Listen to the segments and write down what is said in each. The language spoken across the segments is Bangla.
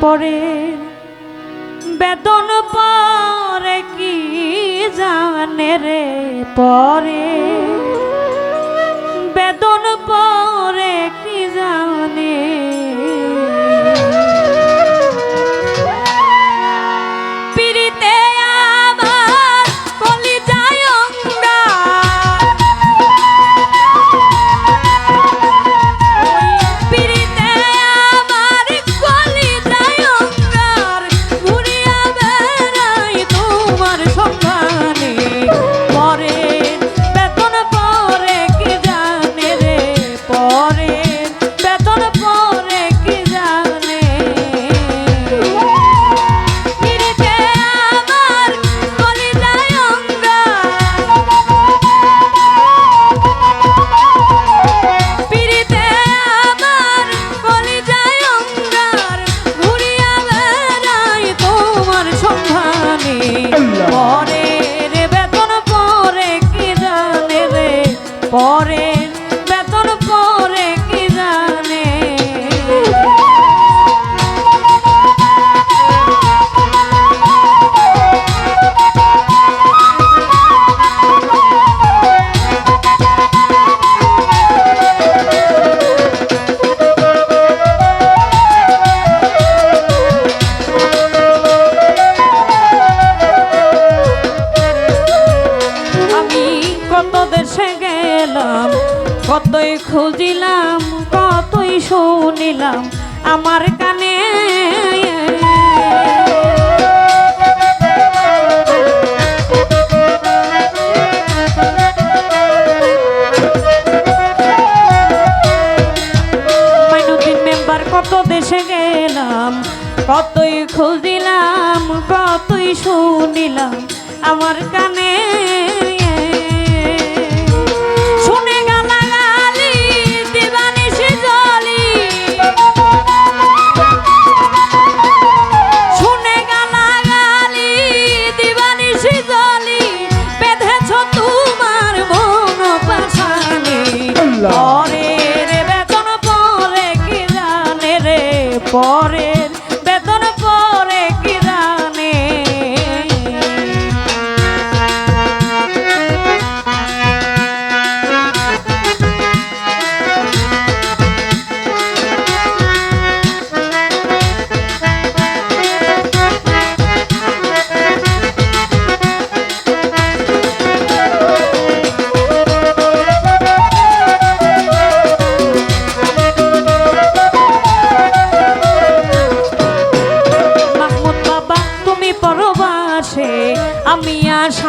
পরে বেতন পরে কি জানে রে পরে কতই খুঁজিলাম, কতই শুনিলাম আমার কানে। কত দেশে গেলাম, কতই খুঁজিলাম, কতই শুনিলাম আমার কানে।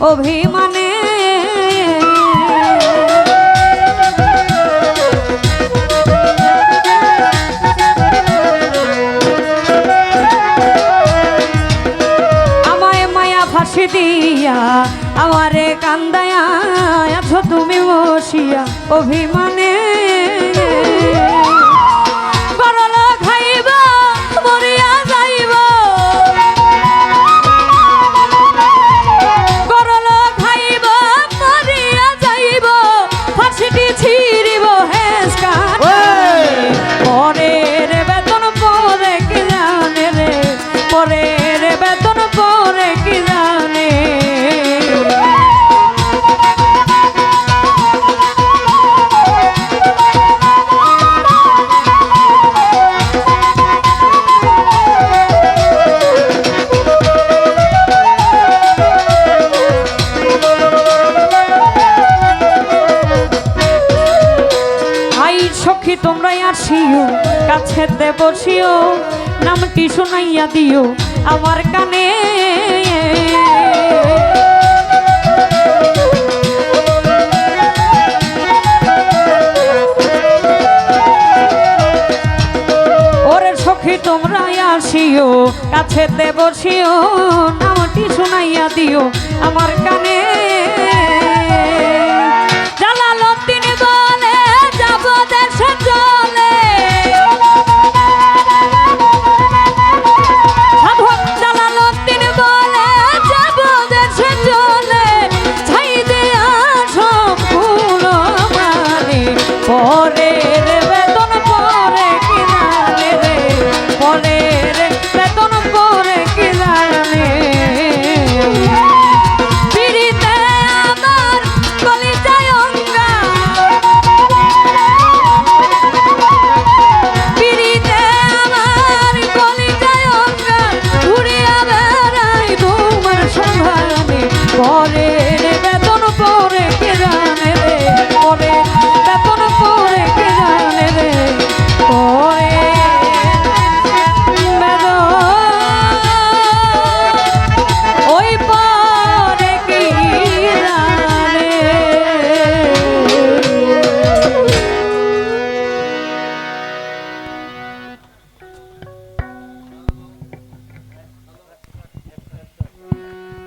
অভিমানে। আমায় মায়া ফাঁসি দিয়া আমারে কান্দায় আছো তুমি বসিয়া অভিমানে। আসিও কাছেতে বসিও নামটি শুনাইয়া দিও আমার কানে? সখী আসিও কাছেতে বসিও নামটি শুনাইয়া দিও আমার কানে?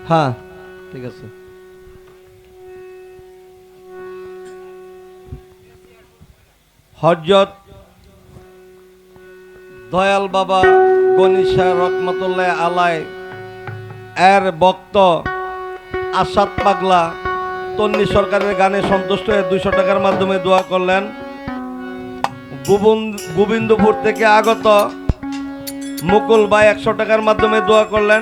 হ্যাঁ। ঠিক আছে। হজরত দয়াল বাবা গনিশা রকমতুল্লাহ আলাই এর বক্ত আসাদ পাগলা তন্নি সরকারের গানে সন্তুষ্ট হয়ে দুইশো টাকার মাধ্যমে দোয়া করলেন। গোবিন্দপুর থেকে আগত মুকুল ভাই একশো টাকার মাধ্যমে দোয়া করলেন।